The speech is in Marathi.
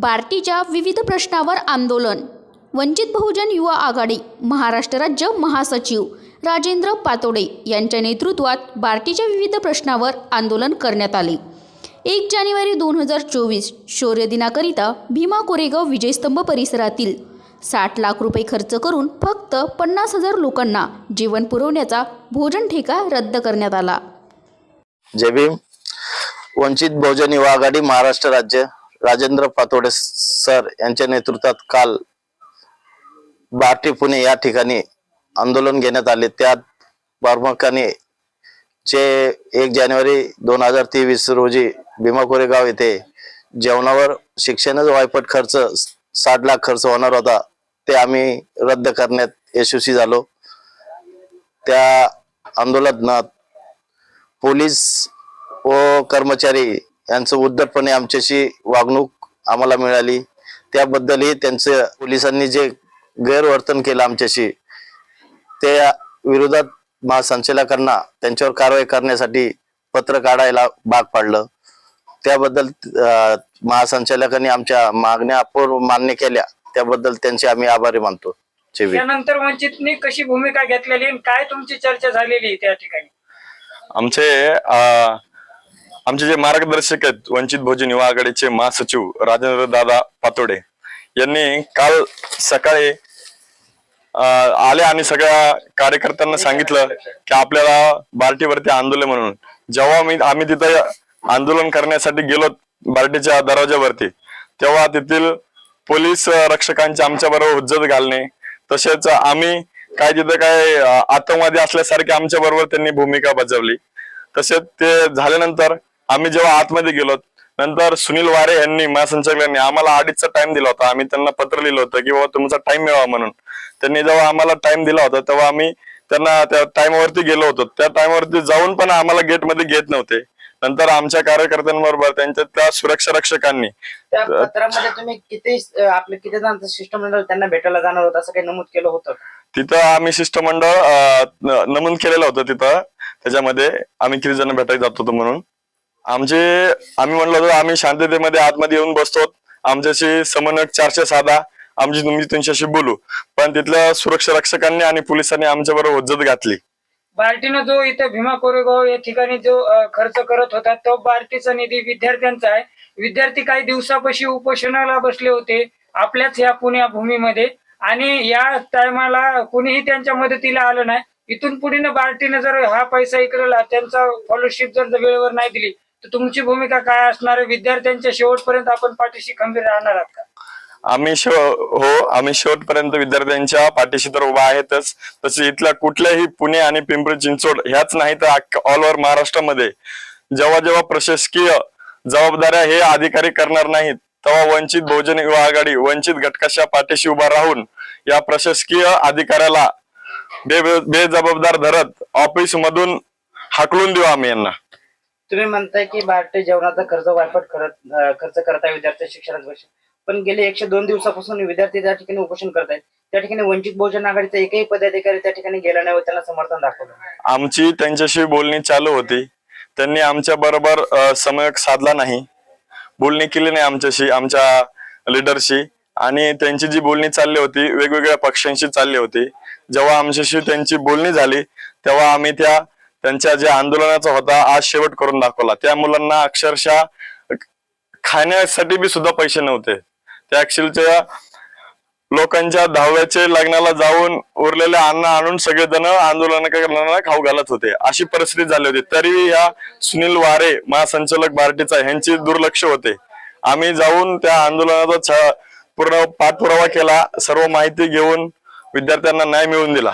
बार्टीच्या विविध प्रश्नावर आंदोलन. वंचित बहुजन युवा आघाडी महाराष्ट्र राज्य महासचिव राजेंद्र पातोडे यांच्या नेतृत्वात बार्टीच्या विविध प्रश्नावर आंदोलन करण्यात आले. एक जानेवारी दोन हजार चोवीस शौर्य दिनाकरिता भीमा कोरेगाव विजयस्तंभ परिसरातील साठ लाख रुपये खर्च करून फक्त पन्नास हजार लोकांना जेवण पुरवण्याचा भोजन ठेका रद्द करण्यात आला. जय भीम. वंचित बहुजन युवा आघाडी महाराष्ट्र राज्य राजेंद्र पातोडे सर यांच्या नेतृत्वात काल बार्टी पुणे या ठिकाणी आंदोलन घेण्यात आले. त्यात बारमकाने जे एक जानेवारी दोन हजार तेवीस रोजी भीमा कोरेगाव येथे जेवणावर शिक्षणच वायपट खर्च साठ लाख खर्च होणार होता ते आम्ही रद्द करण्यात यशस्वी झालो. त्या आंदोलनात पोलीस व कर्मचारी यांचं उद्धटपणे आमच्याशी वागणूक आम्हाला मिळाली. त्याबद्दलही त्यांचं पोलिसांनी जे गैरवर्तन केलं आमच्याशी त्या विरोधात महासंचालकांना त्यांच्यावर कारवाई करण्यासाठी पत्र काढायला भाग पाडलं. त्याबद्दल महासंचालकांनी आमच्या मागण्या अपूर्व मान्य केल्या. त्याबद्दल त्यांचे आम्ही आभारी मानतो. त्यानंतर वंचितने कशी भूमिका घेतलेली आणि काय तुमची चर्चा झालेली त्या ठिकाणी? आमचे आमचे जे मार्गदर्शक आहेत वंचित बहुजन युवा आघाडीचे महासचिव राजेंद्र दादा पातोडे यांनी काल सकाळी आले आणि सगळ्या कार्यकर्त्यांना सांगितलं की आपल्याला बार्टीवरती आंदोलन म्हणून. जेव्हा मी आम्ही तिथं आंदोलन करण्यासाठी गेलो बार्टीच्या दरवाज्यावरती तेव्हा तेथील पोलीस रक्षकांची रक्षकांचे आमच्या बरोबर हुज्जत घालणे तसेच आम्ही काय तिथं काय आतंकवादी असल्यासारखे आमच्या बरोबर त्यांनी भूमिका बजावली. तसेच ते झाल्यानंतर आम्ही जेव्हा आतमध्ये गेलो नंतर सुनील वारे यांनी महासंचालकांनी आम्हाला अडीचचा टाइम दिला होता. आम्ही त्यांना पत्र लिहिलं होतं की बाबा तुमचा टाइम मिळावा म्हणून. त्यांनी जेव्हा आम्हाला टाइम दिला होता तेव्हा आम्ही त्यांना त्या टाइमवरती गेलो होतो. त्या टाइमवरती जाऊन पण आम्हाला गेटमध्ये घेत नव्हते. नंतर आमच्या कार्यकर्त्यांबरोबर त्यांच्या त्या सुरक्षा रक्षकांनी त्या पत्रामध्ये तुम्ही किती अं, आपलं किती जणांचं शिष्टमंडळ त्यांना भेटायला जाणार होतं असं काही नमूद केलं होतं? तिथं आम्ही शिष्टमंडळ नमूद केलेलं होतं तिथं. त्याच्यामध्ये आम्ही किती जण भेटायला जात होतो म्हणून. आमचे आम्ही म्हणलो होतो आम्ही शांततेमध्ये आतमध्ये येऊन बसतो. आमच्याशी समन्वयक चारशे साधा आमची तुम्ही त्यांच्याशी बोलू. पण तिथल्या सुरक्षा रक्षकांनी आणि पोलिसांनी आमच्या बरोबर हुज्जत घातली. बार्टीनं जो इथे भीमा कोरेगाव या ठिकाणी जो खर्च करत होता तो बार्टीचा निधी विद्यार्थ्यांचा आहे. विद्यार्थी काही दिवसापाशी उपोषणाला बसले होते. आपल्याच या पुण्या भूमीमध्ये. आणि या टायमाला कुणीही त्यांच्या मदतीला आलं नाही. इथून पुढे बार्टीनं जर हा पैसा इकडे त्यांचा फॉलोशिप जर वेळेवर नाही दिली तर तुमची भूमिका काय असणार आहे? विद्यार्थ्यांच्या शेवटपर्यंत आपण पाठीशी खंबीर राहणार आहात का? आम्ही शो हो आम्ही शेवटपर्यंत विद्यार्थ्यांच्या पाठीशी तर उभा आहेतच. तसे इथल्या कुठल्याही पुणे आणि पिंपरी चिंचवड ह्याच नाही तर ऑल ओव्हर महाराष्ट्रामध्ये जेव्हा जेव्हा प्रशासकीय जबाबदाऱ्या हे अधिकारी करणार नाहीत तेव्हा वंचित बहुजन युवा आघाडी वंचित घटकाच्या पाठीशी उभा राहून या प्रशासकीय अधिकाऱ्याला बे बेजबाबदार धरत ऑफिस मधून हाकलून देऊ आम्ही यांना. तुम्ही म्हणताय की भारतीय जेवणाचा खर्च वायपट करत अं, खर्च करताय विद्यार्थी शिक्षणात वर्ष. पण गेले एकशे दोन दिवसापासून विद्यार्थी त्या ठिकाणी उपोषण करतायत. त्या ठिकाणी वंचित बहुजन आघाडीचा एकही पदाधिकारी त्या ठिकाणी गेला नाही व त्यांना समर्थन दाखवलं आमची त्यांच्याशी बोलणी चालू होती. त्यांनी आमच्या बरोबर समयक साधला नाही. बोलणी केली नाही आमच्याशी आमच्या लिडरशी. आणि त्यांची जी बोलणी चालली होती वेगवेगळ्या पक्षांशी चालली होती. जेव्हा आमच्याशी त्यांची बोलणी झाली तेव्हा आम्ही त्या त्यांच्या ज्या आंदोलनाचा होता आज शेवट करून दाखवला. त्या मुलांना अक्षरशः खाण्यासाठी बी सुद्धा पैसे नव्हते. त्या ऍक्च्युअलच्या लोकांच्या धाव्याचे लग्नाला जाऊन उरलेले अन्न आणून सगळेजण आंदोलन खाऊ घालत होते. अशी परिस्थिती झाली होती. तरी या सुनील वारे महासंचालक बार्टीचा ह्यांची दुर्लक्ष होते. आम्ही जाऊन त्या आंदोलनाचा छ- पूर्ण पाठपुरावा केला. सर्व माहिती घेऊन विद्यार्थ्यांना न्याय मिळवून दिला.